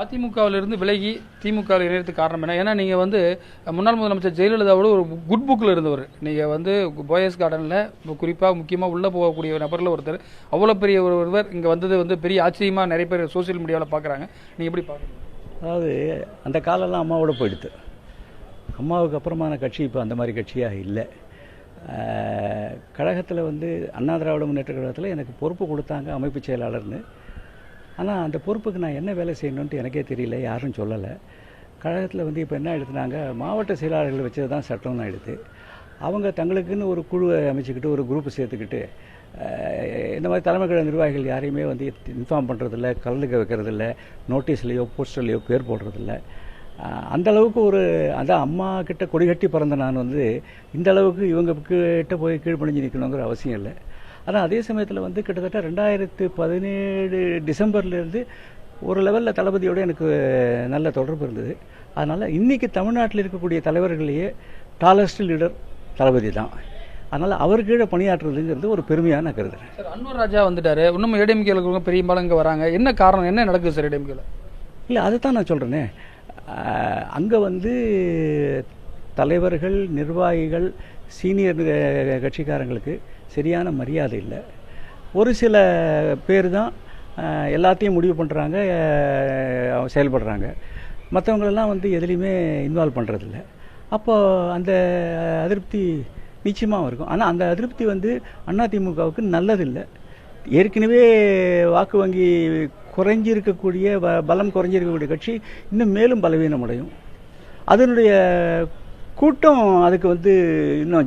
அதிமுகவிலிருந்து விலகி திமுகவில் இணையத்துக்கு காரணம் என்ன? ஏன்னா நீங்கள் வந்து முன்னாள் முதலமைச்சர் ஜெயலலிதாவோட ஒரு குட் புக்கில் இருந்தவர். நீங்கள் வந்து போயஸ் கார்டனில் குறிப்பாக முக்கியமாக உள்ளே போகக்கூடிய நபரில் ஒருத்தர். அவ்வளோ பெரிய ஒரு ஒருவர் இங்கே வந்தது வந்து பெரிய ஆச்சரியமாக நிறைய பேர் சோஷியல் மீடியாவில் பார்க்குறாங்க நீங்கள் எப்படி பார்க்குறீங்க அதாவது அந்த காலம்லாம் அம்மாவோட போயிடுது அம்மாவுக்கு அப்புறமான கட்சி இப்போ அந்த மாதிரி கட்சியாக இல்லை. கழகத்தில் வந்து அண்ணா திராவிட முன்னேற்ற கழகத்தில் எனக்கு பொறுப்பு கொடுத்தாங்க அமைப்பு செயலாளர்னு. ஆனால் அந்த பொறுப்புக்கு நான் என்ன வேலை செய்யணுன்ட்டு எனக்கே தெரியல யாரும் சொல்லலை. கழகத்தில் வந்து இப்போ என்ன எடுத்துனாங்க மாவட்ட செயலாளர்கள் வச்சது தான் சட்டம்னு எடுத்து அவங்க தங்களுக்குன்னு ஒரு குழுவை அமைச்சுக்கிட்டு ஒரு குரூப் சேர்த்துக்கிட்டு இந்த மாதிரி தலைமை கழக நிர்வாகிகள் யாரையுமே வந்து இன்ஃபார்ம் பண்ணுறதில்ல கலந்துக்க வைக்கிறதில்ல நோட்டீஸ்லேயோ போஸ்டர்லேயோ பேர் போடுறதில்ல. அந்தளவுக்கு அந்த அளவுக்கு ஒரு அதான் அம்மா கிட்ட கொடி கட்டி பிறந்த நான் வந்து இந்த அளவுக்கு இவங்க கிட்ட போய் கீழ்ப்பணிஞ்சு நிற்கணுங்கிற அவசியம் இல்லை. ஆனால் அதே சமயத்தில் வந்து கிட்டத்தட்ட ரெண்டாயிரத்து பதினேழு டிசம்பர்லேருந்து ஒரு லெவலில் தளபதியோட எனக்கு நல்ல தொடர்பு இருந்தது. அதனால் இன்றைக்கி தமிழ்நாட்டில் இருக்கக்கூடிய தலைவர்களையே டாலஸ்ட் லீடர் தளபதி தான். அதனால் அவர் கீழே பணியாற்றுறதுங்கிறது ஒரு பெருமையாக நான் கருதுறேன் சார் அன்வர் ராஜா வந்துட்டாரு. இன்னும் ஏடிஎம்கேல பெரியம்பாலும் இங்கே வராங்க. என்ன காரணம்? என்ன நடக்குது சார் ஏடிஎம்கேல? இல்லை அதை தான் நான் சொல்கிறேனே அங்கே வந்து தலைவர்கள் நிர்வாகிகள் சீனியர் கட்சிக்காரங்களுக்கு சரியான மரியாதை இல்லை. ஒரு சில பேர் தான் எல்லாத்தையும் முடிவு பண்ணுறாங்க செயல்படுறாங்க. மற்றவங்களெல்லாம் வந்து எதுலேயுமே இன்வால்வ் பண்ணுறதில்ல அப்போ அந்த அதிருப்தி நிச்சயமாக இருக்கும். ஆனால் அந்த அதிருப்தி வந்து அதிமுகவுக்கு நல்லதில்லை. ஏற்கனவே வாக்கு வங்கி குறைஞ்சிருக்கக்கூடிய பலம் குறைஞ்சிருக்கக்கூடிய கட்சி இன்னும் மேலும் பலவீனமடையும். அதனுடைய கூட்டம் அதுக்கு வந்து இன்னும்